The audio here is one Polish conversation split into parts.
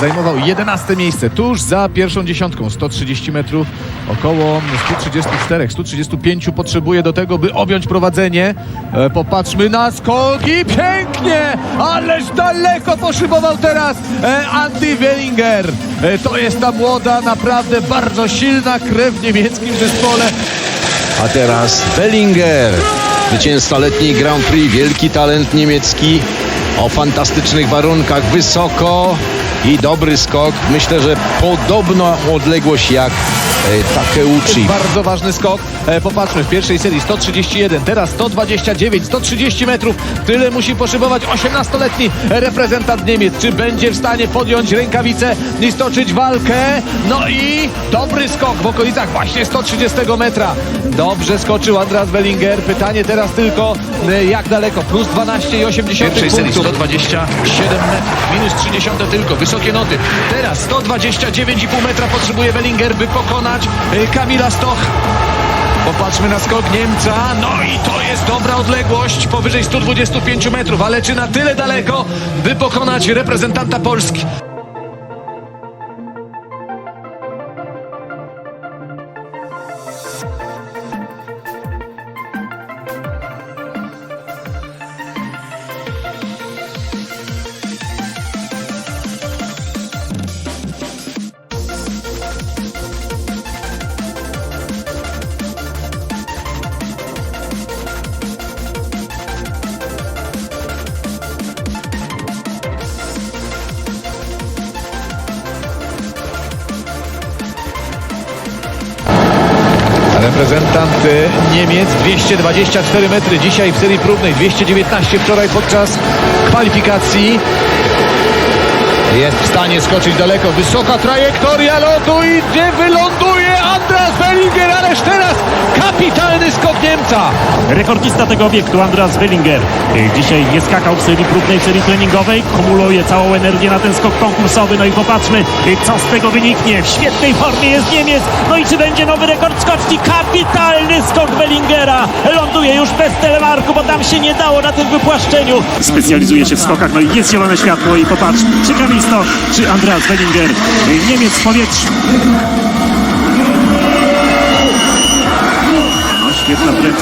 Zajmował 11 miejsce, tuż za pierwszą dziesiątką, 130 metrów, około 134-135 potrzebuje do tego, by objąć prowadzenie. E, popatrzmy na skoki, pięknie, ależ daleko poszybował teraz e, Andy Wellinger. E, to jest ta młoda, naprawdę bardzo silna krew w niemieckim zespole. A teraz Bellinger, zwycięzca letniej Grand Prix, wielki talent niemiecki o fantastycznych warunkach, wysoko i dobry skok. Myślę, że podobna odległość jak e, Takeuchi. Bardzo ważny skok. E, popatrzmy, w pierwszej serii 131, teraz 129, 130 metrów. Tyle musi poszybować 18-letni reprezentant Niemiec. Czy będzie w stanie podjąć rękawice i stoczyć walkę? No i dobry skok w okolicach właśnie 130 metra. Dobrze skoczył Andras Wellinger. Pytanie teraz tylko, e, jak daleko? Plus 12,8 W pierwszej serii punktów. 127 metrów, minus 30 tylko, wysokie noty. Teraz 129,5 metra potrzebuje Wellinger, by pokonać y, Kamila Stoch. Popatrzmy na skok Niemca. No i to jest dobra odległość, powyżej 125 metrów, ale czy na tyle daleko, by pokonać reprezentanta Polski? Niemiec 224 metry dzisiaj w serii próbnej, 219 wczoraj podczas kwalifikacji. Jest w stanie skoczyć daleko, wysoka trajektoria lotu i wyląduje Andras Wellinger, ależ teraz kapitalny skok Niemca. Rekordista tego obiektu, Andras Wellinger. Dzisiaj nie skakał w serii próbnej, w serii treningowej. Kumuluje całą energię na ten skok konkursowy. No i popatrzmy, co z tego wyniknie. W świetnej formie jest Niemiec. No i czy będzie nowy rekord skoczni? Kapitalny skok Wellingera. Ląduje już bez telemarku, bo tam się nie dało na tym wypłaszczeniu. Specjalizuje się w skokach, no i jest zielone światło i popatrz, czy Kamil Stoch, czy Andras Wellinger. Niemiec w powietrzu.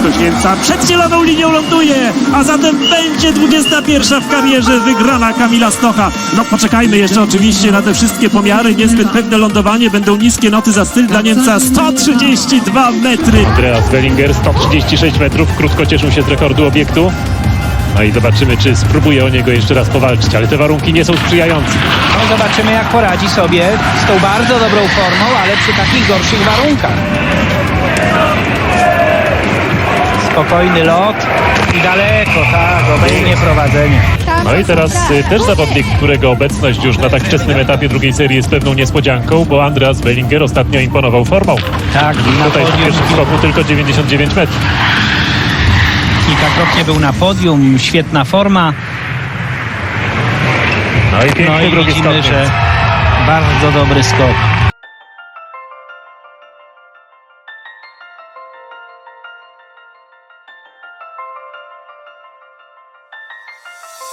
Prędkość Niemca. Przed zieloną linią ląduje, a zatem będzie 21 w karierze wygrana Kamila Stocha. No poczekajmy jeszcze oczywiście na te wszystkie pomiary. Niezbyt pewne lądowanie. Będą niskie noty za styl dla Niemca. 132 metry. Andreas Wellinger 136 metrów. Krótko cieszył się z rekordu obiektu. No i zobaczymy, czy spróbuje o niego jeszcze raz powalczyć, ale te warunki nie są sprzyjające. No zobaczymy jak poradzi sobie z tą bardzo dobrą formą, ale przy takich gorszych warunkach. Spokojny lot i daleko, tak, obejmie prowadzenie. No i teraz y, też zawodnik, którego obecność już na tak wczesnym etapie drugiej serii jest pewną niespodzianką, bo Andreas Wellinger ostatnio imponował formą. Tak, na Tutaj w podium, pierwszym skoku tylko 99 metrów. kilkakrotnie był na podium, świetna forma. No i No piękny i drugi skok. widzimy, że bardzo dobry skok.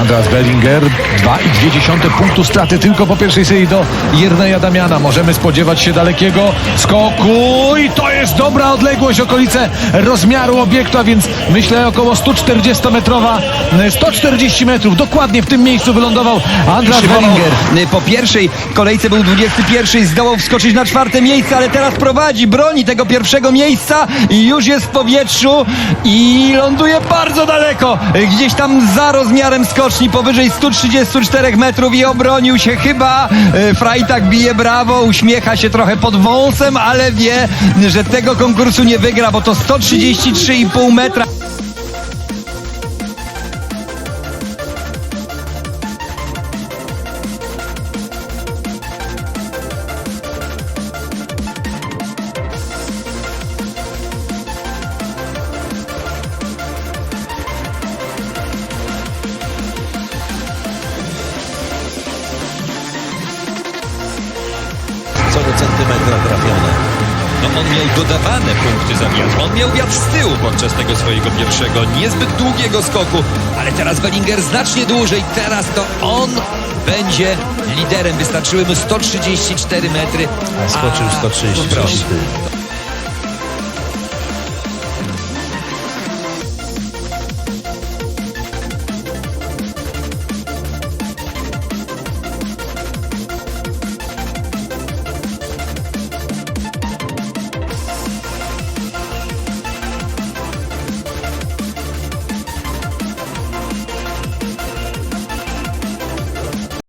Andras Bellinger 2,2 punktu straty tylko po pierwszej serii do Jerneja Damiana. Możemy spodziewać się dalekiego skoku jest dobra odległość, okolice rozmiaru obiektu, a więc myślę około 140-metrowa, 140 metrów. Dokładnie w tym miejscu wylądował Szymował. Wellinger. Y, Po pierwszej kolejce był 21 i zdołał wskoczyć na czwarte miejsce, ale teraz prowadzi, broni tego pierwszego miejsca i już jest w powietrzu i ląduje bardzo daleko. Gdzieś tam za rozmiarem skoczni, powyżej 134 metrów i obronił się chyba. Y, Frajtak bije brawo, uśmiecha się trochę pod wąsem, ale wie, że tego konkursu nie wygra, bo to 133,5 metra. co do centymetra trafione. No on miał dodawane punkty za wiatr. On miał wiatr z tyłu podczas tego swojego pierwszego, niezbyt długiego skoku, ale teraz Bellinger znacznie dłużej. Teraz to on będzie liderem. Wystarczyły mu 134 metry. A skoczył 130.